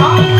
好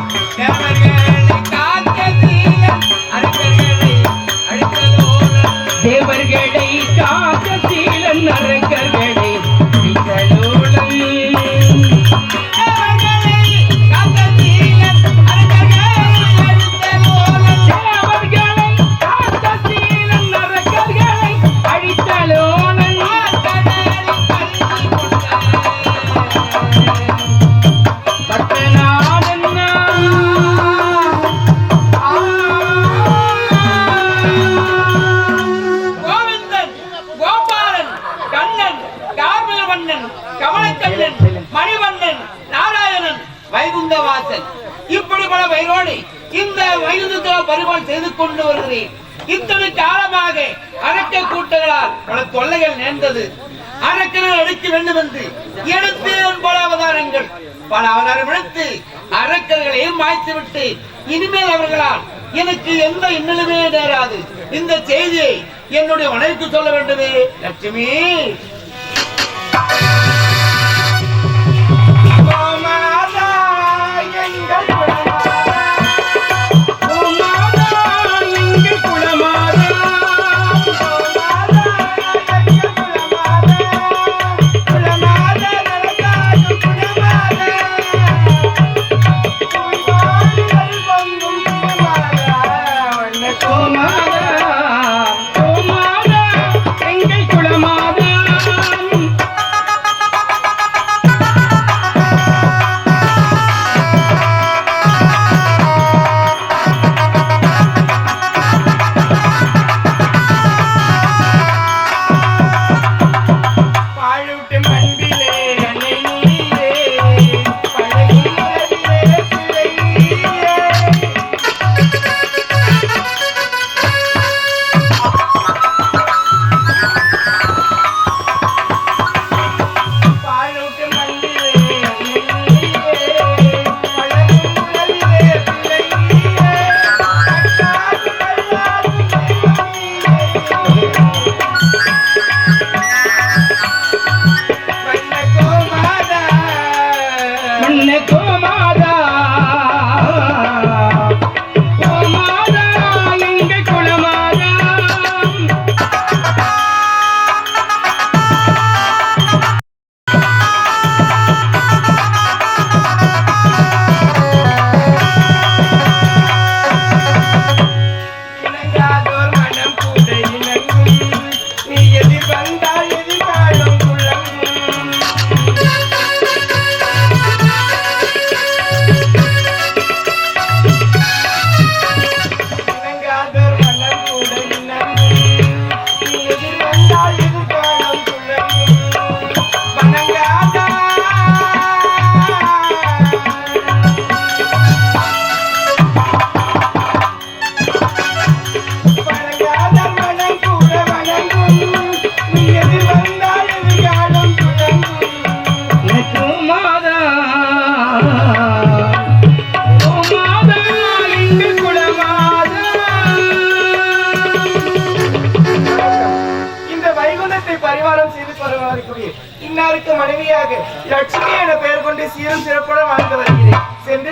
இனிமேல் அவர்களால் எனக்கு எந்த இன்னலுமே நேராது. இந்த செய்தியை என்னுடைய மனைவிக்கு சொல்ல வேண்டுமே லட்சுமி.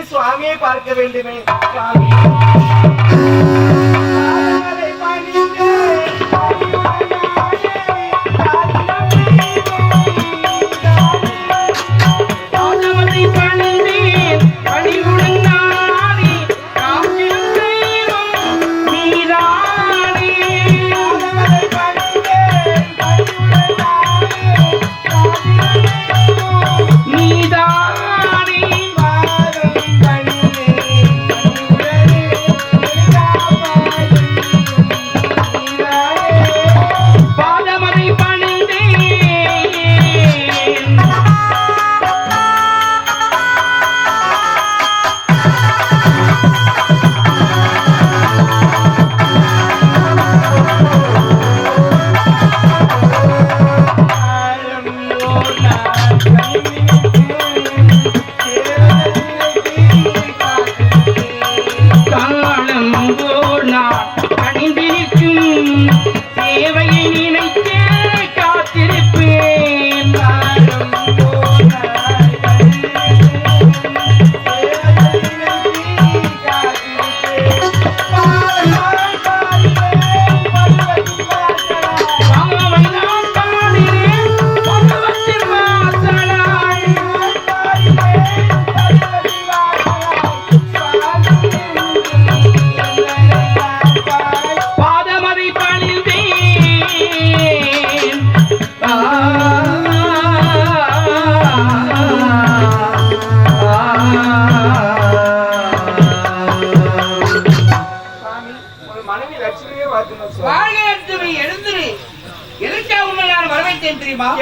சுவாமியை பார்க்க வேண்டுமே. சுவாமி.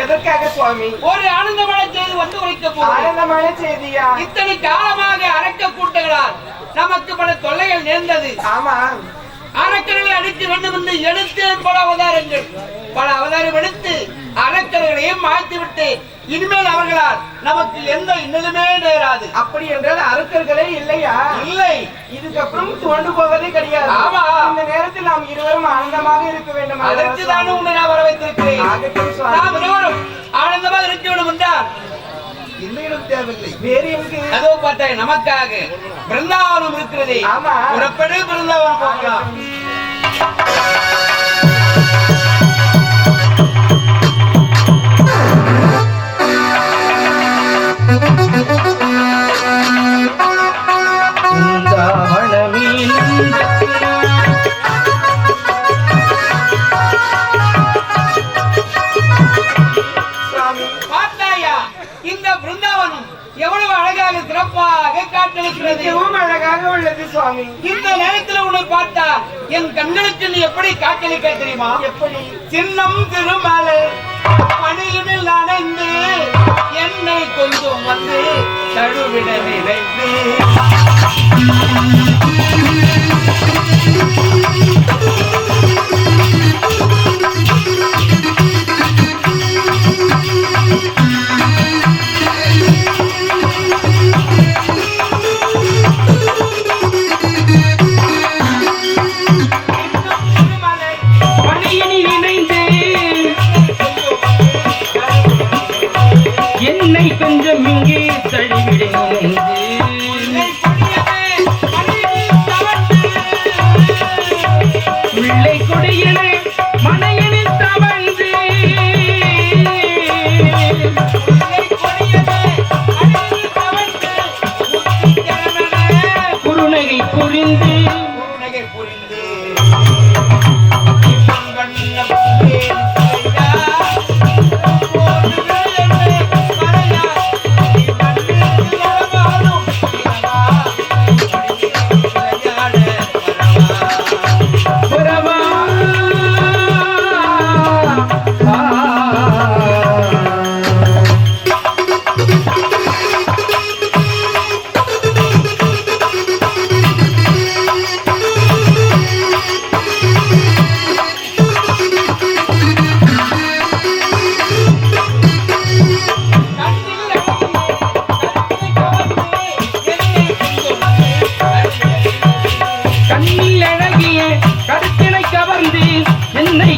எதற்காக சுவாமி? ஒரு ஆனந்தமான செய்தி வந்து உரைக்க போகிறேன் ஆனந்தமான செய்தியா? இத்தனை காலமாக அரக்க கூட்டங்களால் நமக்கு பல தொல்லைகள் நேர்ந்தது. ஆமா. அரக்கர்களை அடிக்க வேண்டும் என்று எடுத்து பல அவதாரங்கள். பல அவதாரம் எடுத்து அரக்கர்களையும் மாய்த்து விட்டு இனிமேல் அவர்களால் நமக்கு எந்த இன்னதுமே நேராது. அப்படி என்றால் அரக்கர்களே இல்லையா? இல்லை. இதுக்கப்புறம் துவண்டு போவதே கிடையாது. ஆமா. இந்த நேரத்தில் நாம் இருவரும் ஆனந்தமாக இருக்க வேண்டும் அதற்கு தானே? உன்னை நான் வர வைத்திருக்கிறேன். நாம் இருவரும் ஆனந்தமாக இருக்க வேண்டும் என்றால். இன்னும் தேவையில்லை. வேறு எங்கு? அதோ பார்த்தா நமக்காக. பிருந்தாவனம் இருக்கிறதே. ஆமா. புறப்படு பிருந்தாவனம் போகலாம் சின்னம் திருமலை பணியினில் அணைந்து என்னை கொஞ்சம் வந்து தழுவிட நினைத்து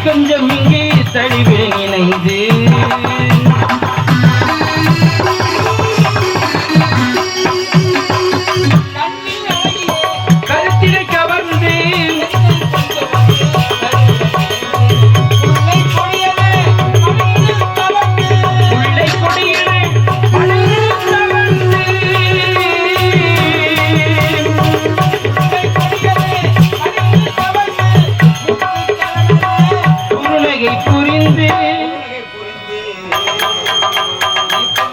கொஞ்சம் இங்கே தழுவிட இணைந்து குறுநகை புரிந்து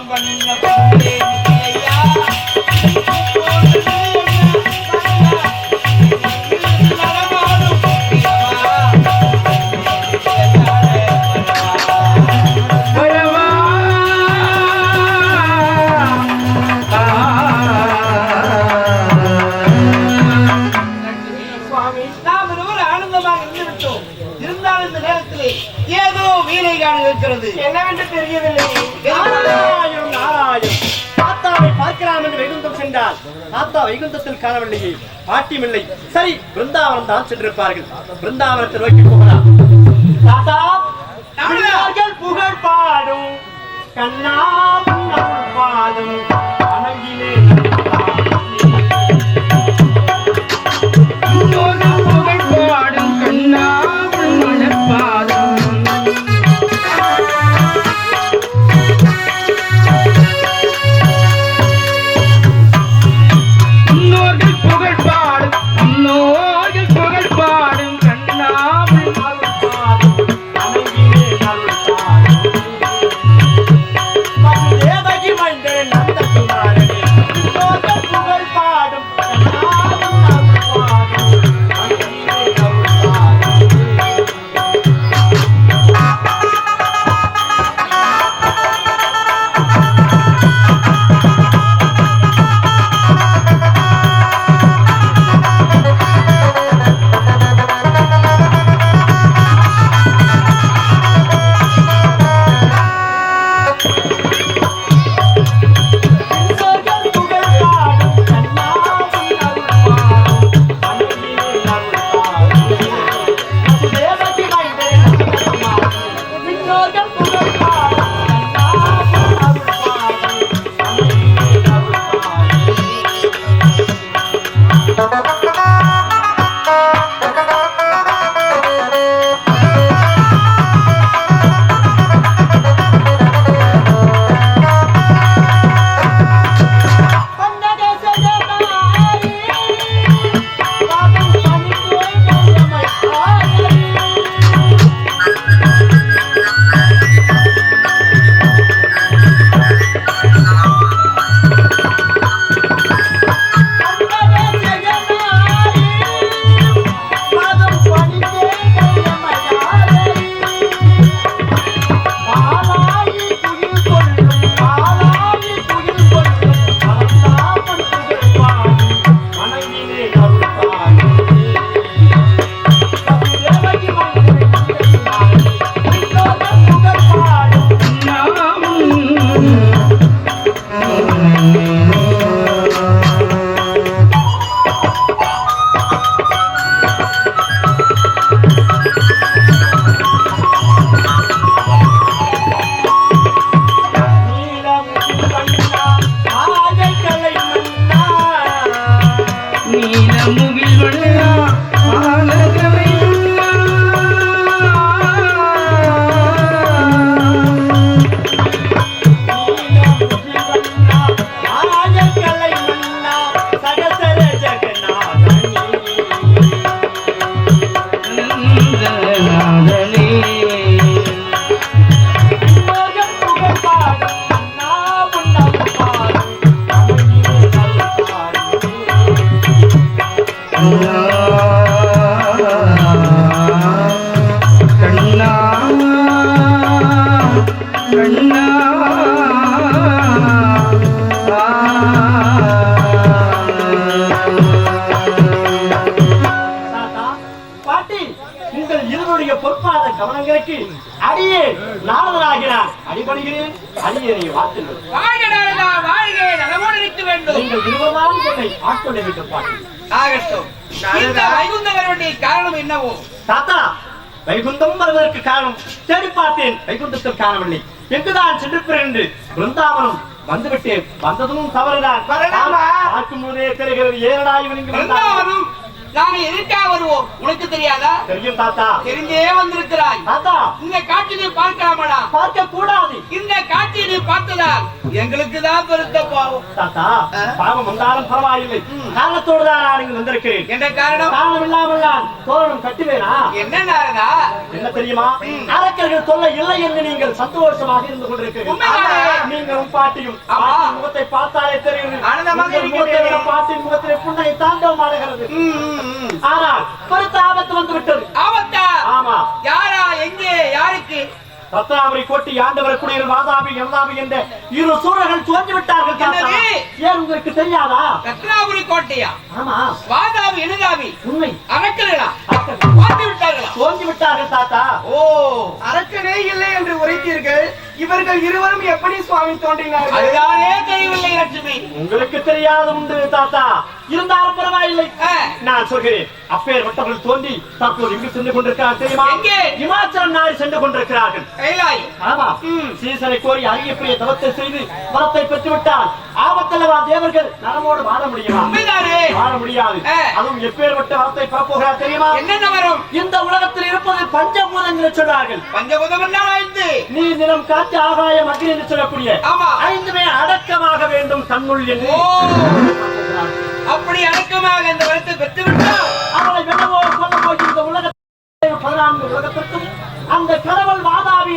வரவா என்னவென்று தெரியவில்லை. நாராயம் நாராயம் தாத்தாவை பார்க்கலாம் என்று வைகுந்தம் சென்றால் தாத்தா வைகுந்தத்தில் காணவில்லையே பாட்டியமில்லை. சரி பிருந்தாவனம் தான் சென்றிருப்பார்கள். பிருந்தாவனத்தில் நோக்கி போகலாம். தாத்தா புகழ் பாடும். கண்ணா பாடும். அணங்கிலே Thank you. அடிபடுகிறேன் அடியனை வாத்துங்கள் வாழ்க நாரதா வாழ்க நலமோடு இருக்க வேண்டும். நீங்கள் என்னை வேண்டும் பாட்டி ஆகட்டும். இந்த வைகுந்த வருவதை காரணம் என்னவோ? தாத்தா வைகுந்தம் வருவதற்கு காரணம் தேடி பார்த்தேன். வைகுந்தத்தில் காணவில்லை. எங்குதான் சென்றிருப்பேன் என்று பிருந்தாவனம் வந்துவிட்டேன். வந்ததும் தவறுதான்? பார்க்கும் போதே தெரிகிறது ஏனடா இவன் இங்கு? நாங்க எதற்கா வருவோம்? உனக்கு தெரியாதா? தெரியும் தாத்தா. தெரிஞ்சே வந்திருக்கிறாய். தாத்தா. இந்த காட்சி நீ பார்க்கலாமடா? பார்க்க கூடாது இந்த காட்சியை நீ பார்த்ததால் எங்களுக்கு தான் பெருத்த பாவம். தாத்தா? பாவம் வந்தாலும் பரவாயில்லை. காரணத்தோடு தான் நான் இங்கு வந்திருக்கிறேன். என்ன காரணம்? காரணம் இல்லாமல் நான் தோரணம் கட்டுவேனா? என்ன நாரதா என்ன தெரியுமா? அரக்கர்கள் தொல்லை இல்லை என்று நீங்கள் சந்தோஷமாக இருந்து கொண்டிருக்கிறீர்கள்? நீங்களும் பாட்டியும் முகத்தை பார்த்தாலே தெரியும். பாட்டியின் முகத்திலே புண்ணை தாண்டவம் ஆடுகிறது. ஆனால் பெருத்த ஆபத்து வந்து விட்டது ஆபத்தா? ஆமா. யாரா? எங்கே? யாருக்கு? ரத்னாபுரி கோட்டி ஆண்டவர் குடியில் வாதாபி யமுதாபி என்ற இரு சூரர்கள் தோன்றி விட்டார்கள்? ஏன் உங்களுக்கு தெரியாதா? ரத்னாபுரி கோட்டையா? ஆமா. வாதாபி எழுதாபி உண்மை. அரக்கர்களா? தோன்றி விட்டார்கள் தாத்தா. ஓ அரக்கனே இல்லை என்று உரைத்தீர்கள். இவர்கள் இருவரும் எப்படி சுவாமி தோன்றினார்கள்? அதுதானே தெரியவில்லை லட்சுமி. உங்களுக்கு தெரியாத உண்டு தாத்தா. இருந்தாலும் பரவாயில்லை. நான் சொல்கிறேன் அப்பேர் வட்டங்கள் தோன்றி தற்போது எங்கு சென்று கொண்டிருக்கிறார் தெரியுமா? எங்கே? இமாச்சலம் நாடு சென்று கொண்டிருக்கிறார்கள். ஆமா. சீசனை கோரி அரியப்பிரிய தவத்தை செய்து வரத்தை பெற்று விட்டால் ஆபத்தல்லவா தேவர்கள் நலமோடு வாழ முடியுமா? முடியாது. அதுவும் எப்பேற்பட்ட வரத்தை பெறப்போகிறார் தெரியுமா? என்னென்ன வரும்? இந்த உலகத்தில் இருப்பது பஞ்சபூதங்கள் சொன்னார்கள். பஞ்சபூதம் என்றால் ஐந்து. நீர் நிலம் காற்று ஆகாயம் அக்னி என்று சொல்லக்கூடிய ஆமா. ஐந்துமே அடக்கமாக வேண்டும் தன்னுள் என்று அப்படி அடக்கமாக இந்த வரத்தை பெற்றுவிட்டால்? அவளை வெல்லவோ கொல்லவோ இந்த உலகத்தை பதினான்கு உலகத்திற்கும் அந்த கடவுள் வாதாபி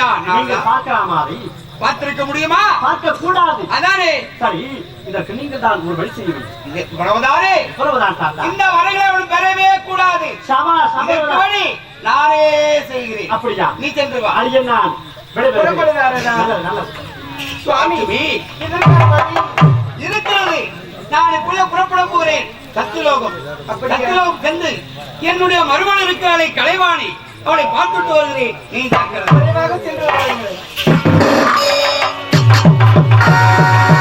நான் நீங்க. பார்க்கலாமா அதை? பார்த்திருக்க முடியுமா? பார்க்க கூடாது அதானே? சரி இதற்கு நீங்கள் தான் ஒரு வழி இவ்வளவுதானே? சொல்லவுதான் தாத்தா. இந்த வரங்களை அவள் பெறவே கூடாது. சமா இதற்கு சமா வழி நானே செய்கிறேன். அப்படியா? நீ சென்று வா? நல்லது, நல்லது. சுவாமி இருக்கிறது. நான் இப்பொழுது புறப்பட போகிறேன் சத்துலோகம்? சத்துலோகம் சென்று என்னுடைய மருமகன் இருக்கிறாளை கலைவாணி. அவளை பார்த்துட்டு வருகிறேன். நீ ஜாக்கிரதை சென்று வருங்கள். Thank you.